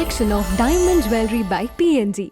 collection of diamond jewelry by PNG.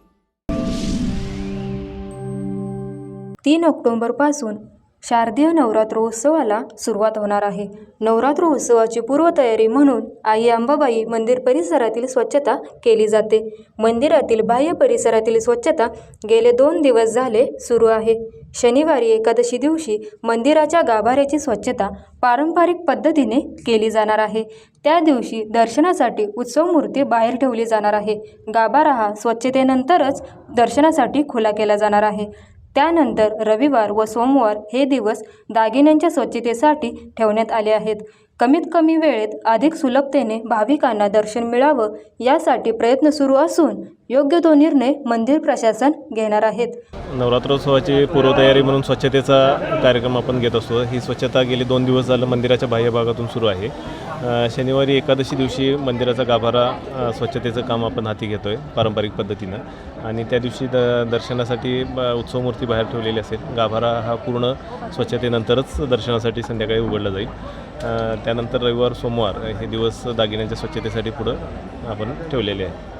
तीन ऑक्टोंबरपासून शारदीय नवरात्र उत्सवाला सुरुवात होणार आहे. नवरात्र उत्सवाची पूर्वतयारी म्हणून आई अंबाबाई मंदिर परिसरातील स्वच्छता केली जाते. मंदिरातील बाह्य परिसरातील स्वच्छता गेले दोन दिवस झाले सुरू आहे. शनिवारी एकादशी दिवशी मंदिराच्या गाभाऱ्याची स्वच्छता पारंपरिक पद्धतीने केली जाणार आहे. त्या दिवशी दर्शनासाठी उत्सव मूर्ती बाहेर ठेवली जाणार आहे. गाभारा हा स्वच्छतेनंतरच दर्शनासाठी खुला केला जाणार आहे. त्यानंतर रविवार व सोमवार हे दिवस दागिन्यांच्या स्वच्छतेसाठी ठेवण्यात आले आहेत. कमीत कमी वेळेत अधिक सुलभतेने भाविकांना दर्शन मिळावं यासाठी प्रयत्न सुरू असून योग्य तो निर्णय मंदिर प्रशासन घेणार आहेत. नवरात्रोत्सवाची पूर्वतयारी म्हणून स्वच्छतेचा कार्यक्रम आपण घेत असतो. ही स्वच्छता गेली दोन दिवस झालं मंदिराच्या बाह्य भागातून सुरू आहे. शनिवारी एकादशी दिवशी मंदिराचा गाभारा स्वच्छतेचं काम आपण हाती घेतो आहे पारंपरिक पद्धतीनं. आणि त्या दिवशी द दर्शनासाठी उत्सव उत्सवमूर्ती बाहेर ठेवलेली असेल. गाभारा हा पूर्ण स्वच्छतेनंतरच दर्शनासाठी संध्याकाळी उघडला जाईल. त्यानंतर रविवार सोमवार हे दिवस दागिन्यांच्या स्वच्छतेसाठी पुढं आपण ठेवलेले आहे.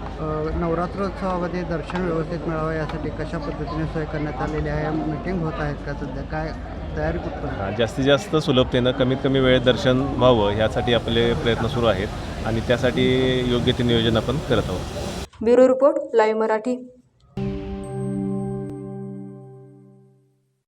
नवरात्रोत्सवामध्ये दर्शन व्यवस्थित मिळावं यासाठी कशा पद्धतीने सोय करण्यात आलेली आहे? मीटिंग होत आहेत का सध्या? काय तयारी कुठपर्यंत हा, जास्तीत जास्त सुलभतेनं कमीत कमी वेळेत दर्शन व्हावं यासाठी आपले प्रयत्न सुरू आहेत आणि त्यासाठी योग्य ते नियोजन आपण करत आहोत. Bureau report live Marathi.